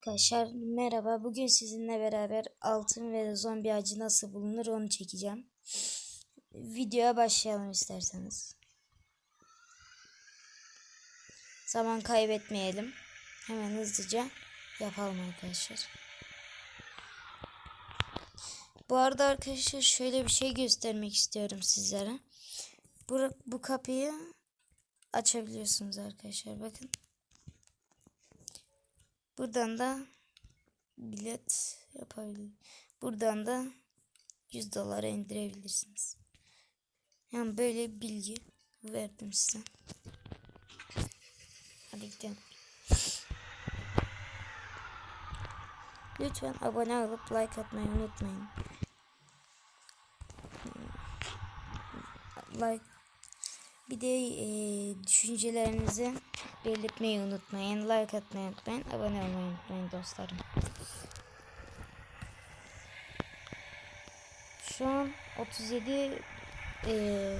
Arkadaşlar merhaba. Bugün sizinle beraber altın ve zombi ağacı nasıl bulunur onu çekeceğim. Videoya başlayalım isterseniz. Zaman kaybetmeyelim. Hemen hızlıca yapalım arkadaşlar. Bu arada arkadaşlar şöyle bir şey göstermek istiyorum sizlere. Bu, bu kapıyı açabiliyorsunuz arkadaşlar bakın. Buradan da bilet yapabilir. Buradan da 100 dolara indirebilirsiniz. Yani böyle bilgi verdim size. Hadi gidelim. Lütfen abone olup like atmayı unutmayın. Like bir de e, düşüncelerinizi belirtmeyi unutmayın. Like atmayı unutmayın. Abone olmayı unutmayın dostlarım. Şu an 37 e,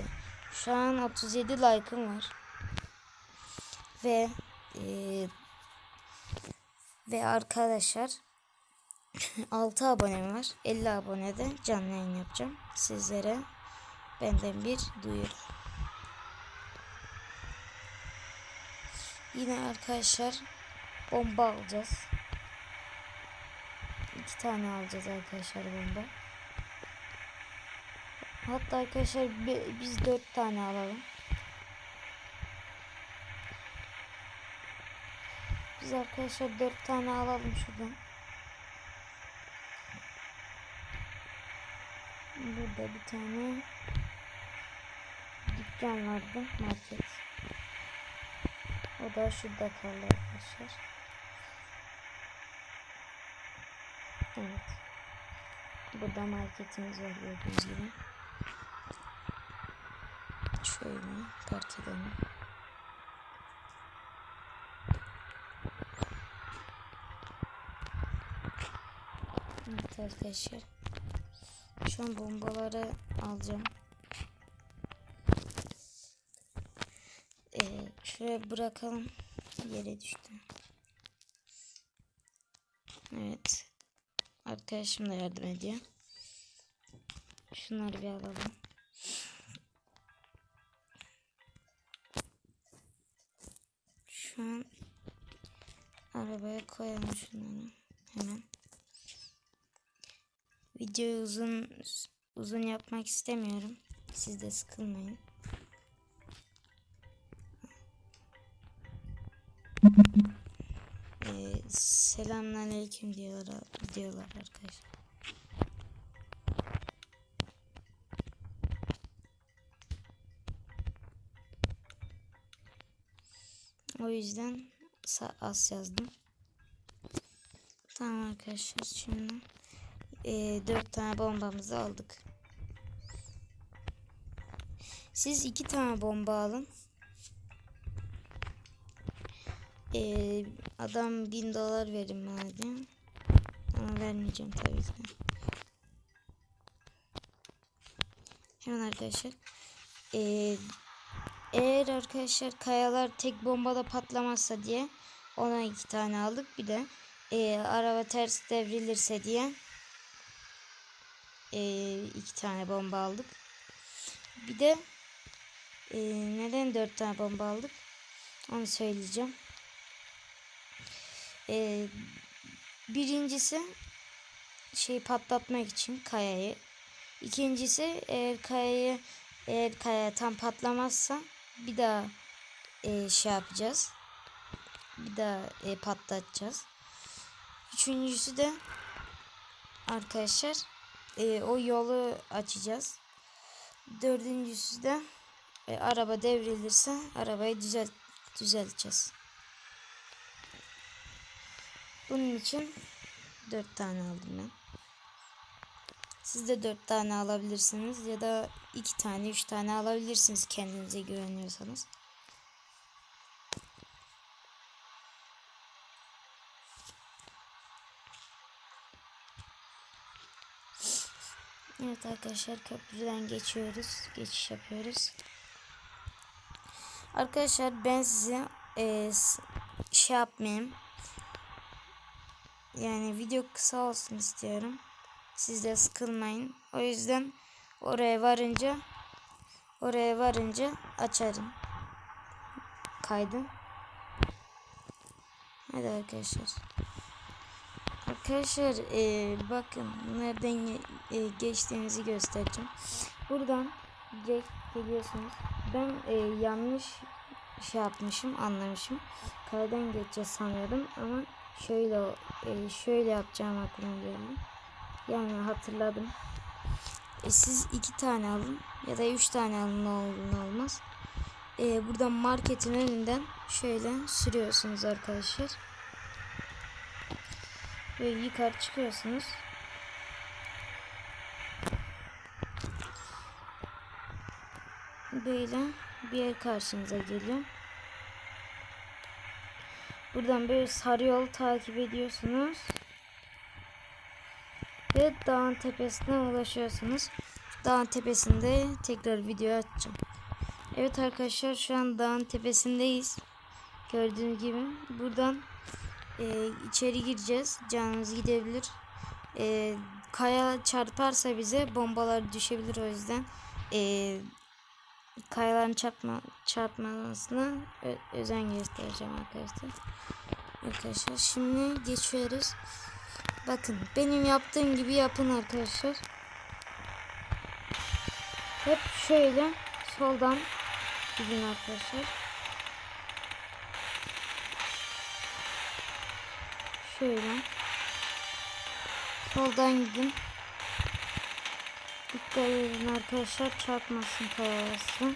şu an 37 like'ım var. Ve e, ve arkadaşlar 6 abonem var. 50 abonede canlı yayın yapacağım. Sizlere benden bir duyuru. Yine arkadaşlar bomba alacağız. İki tane alacağız arkadaşlar bomba. Hatta arkadaşlar biz dört tane alalım. Biz arkadaşlar dört tane alalım şuradan. Burada bir tane dükkan vardı market. O da şurada kaldı arkadaşlar. Evet. Burada marketimiz var gördüğünüz gibi. Şöyle park edelim. Evet arkadaşlar. Şu an bombaları alacağım. Şuraya bırakalım. Yere düştü. Evet. Arkadaşım da yardım ediyor. Şunları bir alalım. Şu an arabaya koyalım şunları. Hemen. Videoyu uzun uzun yapmak istemiyorum. Siz de sıkılmayın. Ee, selamünaleyküm diyorlar, diyorlar arkadaşlar. O yüzden az yazdım. Tamam arkadaşlar şimdi e, 4 tane bombamızı aldık. Siz iki tane bomba alın. Ee, adam bin dolar verin madem. Ama vermeyeceğim tabii ki. Hemen arkadaşlar. Ee, eğer arkadaşlar kayalar tek bombada patlamazsa diye ona iki tane aldık. Bir de e, araba ters devrilirse diye e, iki tane bomba aldık. Bir de e, neden dört tane bomba aldık? Onu söyleyeceğim. Ee, birincisi şey patlatmak için kayayı. İkincisi eğer kayayı eğer kaya tam patlamazsa bir daha e, şey yapacağız. Bir daha e, patlatacağız. Üçüncüsü de arkadaşlar e, o yolu açacağız. Dördüncüsü de e, araba devrilirse arabayı düzelt düzelteceğiz. Bunun için 4 tane aldım ben. Siz de 4 tane alabilirsiniz ya da 2 tane 3 tane alabilirsiniz kendinize güveniyorsanız. Evet arkadaşlar köprüden geçiyoruz. Geçiş yapıyoruz. Arkadaşlar ben size e, şey yapmayayım yani video kısa olsun istiyorum. Siz de sıkılmayın. O yüzden oraya varınca oraya varınca açarım kaydı. Hadi arkadaşlar. Arkadaşlar e, bakın nereden e, geçtiğimizi göstereceğim. Buradan direkt geliyorsunuz. Ben e, yanlış şey yapmışım, anlamışım. Kaydan geçeceğiz sanıyordum ama şöyle e, şöyle yapacağım aklıma geldi. Yani hatırladım. E, siz iki tane alın ya da üç tane alın ne olur ne olmaz. E, buradan marketin önünden şöyle sürüyorsunuz arkadaşlar. Ve yukarı çıkıyorsunuz. Böyle bir yer karşınıza geliyor. Buradan böyle sarı yol takip ediyorsunuz. Ve dağın tepesine ulaşıyorsunuz. Dağın tepesinde tekrar video açacağım. Evet arkadaşlar şu an dağın tepesindeyiz. Gördüğünüz gibi buradan e, içeri gireceğiz. Canımız gidebilir. E, kaya çarparsa bize bombalar düşebilir o yüzden e, kayaların çarpma çarpmamasına ö- özen göstereceğim arkadaşlar. Arkadaşlar şimdi geçiyoruz. Bakın benim yaptığım gibi yapın arkadaşlar. Hep şöyle soldan gidin arkadaşlar. Şöyle. Soldan gidin. Edin arkadaşlar çarpmasın kayası.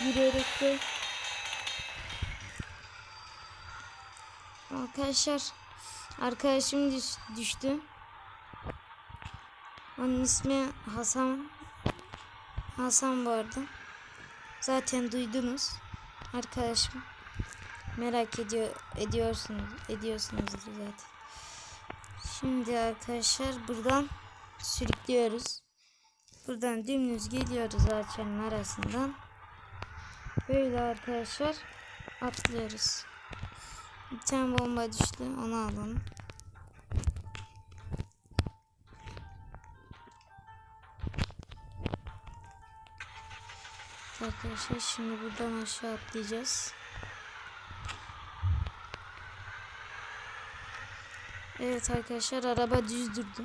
Yürüyerek de. Arkadaşlar arkadaşım düş- düştü. Onun ismi Hasan. Hasan bu arada. Zaten duydunuz. Arkadaşım. Merak ediyor ediyorsunuz ediyorsunuzdur zaten. Şimdi arkadaşlar buradan sürüklüyoruz. Buradan dümdüz geliyoruz ağaçların arasından. Böyle arkadaşlar atlıyoruz. Bir tane bomba düştü. Onu alalım. Arkadaşlar şimdi buradan aşağı atlayacağız. Evet arkadaşlar araba düz durdu.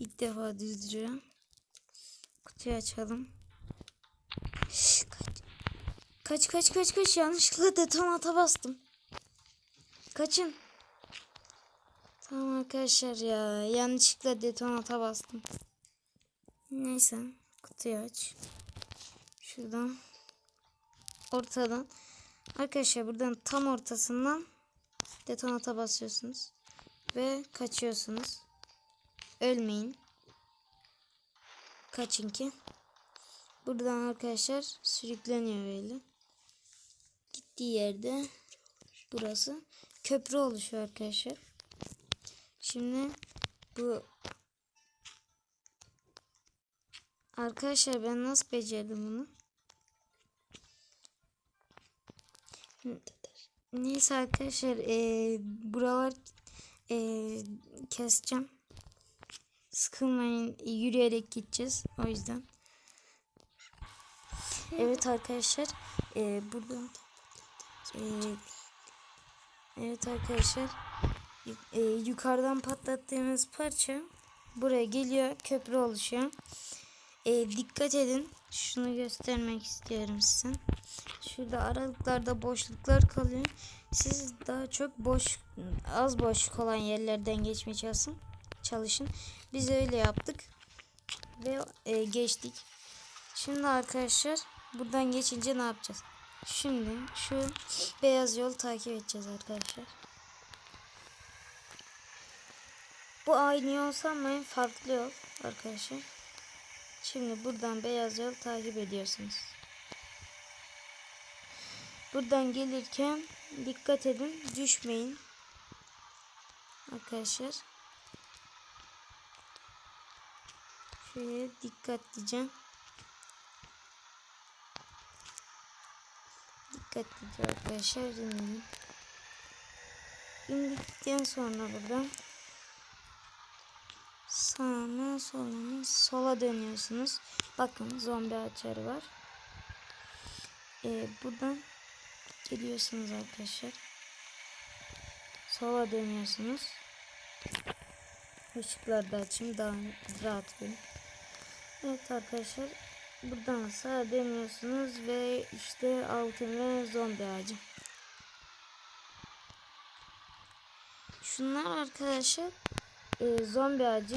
İlk defa düz duruyor. Kutuyu açalım. Kaç. Kaç kaç kaç kaç yanlışlıkla detonata bastım. Kaçın. Tamam arkadaşlar ya yanlışlıkla detonata bastım. Neyse kutuyu aç. Şuradan ortadan arkadaşlar buradan tam ortasından detonata basıyorsunuz ve kaçıyorsunuz. Ölmeyin. Kaçın ki. Buradan arkadaşlar sürükleniyor böyle. Gittiği yerde burası köprü oluşuyor arkadaşlar. Şimdi bu Arkadaşlar ben nasıl becerdim bunu? Neyse arkadaşlar e, buralar e, keseceğim. Sıkılmayın yürüyerek gideceğiz o yüzden. Evet arkadaşlar e, burada e, evet arkadaşlar e, yukarıdan patlattığımız parça buraya geliyor köprü oluşuyor. E, dikkat edin. Şunu göstermek istiyorum size. Şurada aralıklarda boşluklar kalıyor. Siz daha çok boş, az boşluk olan yerlerden geçmeye çalışın. çalışın. Biz öyle yaptık. Ve e, geçtik. Şimdi arkadaşlar buradan geçince ne yapacağız? Şimdi şu beyaz yol takip edeceğiz arkadaşlar. Bu aynı yol sanmayın farklı yol arkadaşlar. Şimdi buradan beyaz yol takip ediyorsunuz. Buradan gelirken dikkat edin düşmeyin. Arkadaşlar. Şuraya dikkatlice dikkatlice arkadaşlar dinleyin. İndikten sonra buradan sola mı sola dönüyorsunuz. Bakın zombi açarı var. Ee, buradan geliyorsunuz arkadaşlar. Sola dönüyorsunuz. Işıkları da açayım daha rahat görün. Evet arkadaşlar buradan sağa dönüyorsunuz ve işte altın ve zombi ağacı. Şunlar arkadaşlar e, zombi ağacı.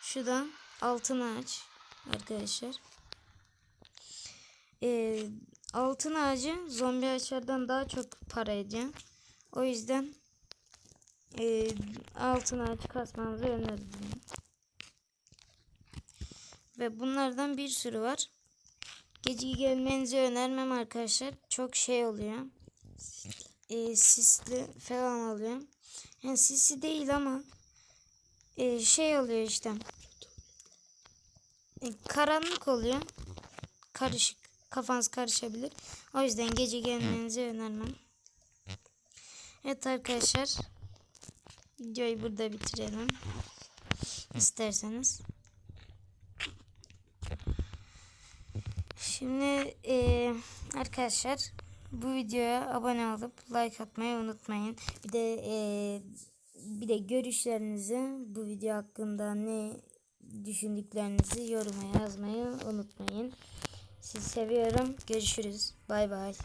Şuradan altın ağaç arkadaşlar. E, altın ağacı zombi ağaçlardan daha çok para ediyor. O yüzden e, altın ağaç kasmanızı öneririm. Ve bunlardan bir sürü var. Gece gelmenizi önermem arkadaşlar. Çok şey oluyor. E, sisli falan oluyor. Yani sisli değil ama e, şey oluyor işte. E, karanlık oluyor. Karışık. Kafanız karışabilir. O yüzden gece gelmenizi önermem. Evet arkadaşlar. Videoyu burada bitirelim. İsterseniz. Şimdi e, arkadaşlar bu videoya abone olup like atmayı unutmayın. Bir de e, bir de görüşlerinizi bu video hakkında ne düşündüklerinizi yoruma yazmayı unutmayın. Sizi seviyorum. Görüşürüz. Bay bay.